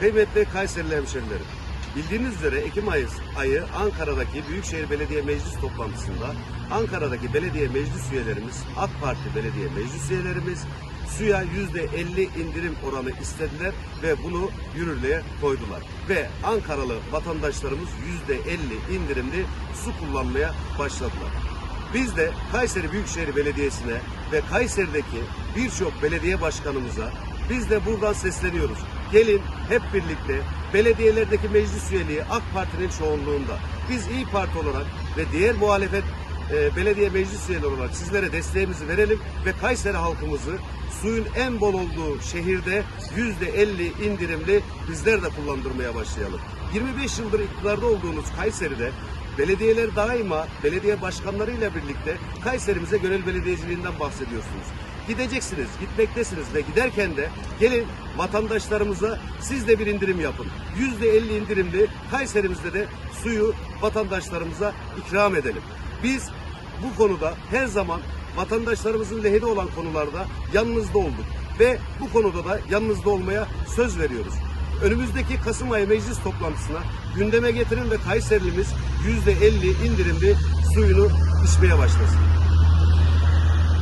Kıymetli Kayserili hemşerilerim, bildiğiniz üzere Ekim ayı, ayı Ankara'daki Büyükşehir Belediye Meclis toplantısında Ankara'daki belediye meclis üyelerimiz, AK Parti belediye meclis üyelerimiz suya yüzde 50 indirim oranı istediler ve bunu yürürlüğe koydular. Ve Ankaralı vatandaşlarımız yüzde 50 indirimli su kullanmaya başladılar. Biz de Kayseri Büyükşehir Belediyesi'ne ve Kayseri'deki birçok belediye başkanımıza biz de buradan sesleniyoruz. Gelin hep birlikte belediyelerdeki meclis üyeliği AK Parti'nin çoğunluğunda. Biz İyi Parti olarak ve diğer muhalefet e, belediye meclis üyeleri olarak sizlere desteğimizi verelim ve Kayseri halkımızı suyun en bol olduğu şehirde yüzde 50 indirimli bizler de kullandırmaya başlayalım. 25 yıldır iktidarda olduğunuz Kayseri'de Belediyeler daima belediye başkanlarıyla birlikte Kayserimize gönül belediyeciliğinden bahsediyorsunuz. Gideceksiniz, gitmektesiniz ve giderken de gelin vatandaşlarımıza siz de bir indirim yapın. Yüzde elli indirimli Kayserimizde de suyu vatandaşlarımıza ikram edelim. Biz bu konuda her zaman vatandaşlarımızın lehine olan konularda yanınızda olduk ve bu konuda da yanınızda olmaya söz veriyoruz. Önümüzdeki Kasım ayı meclis toplantısına gündeme getirin ve Kayserimiz %50 indirimli suyunu içmeye başlasın.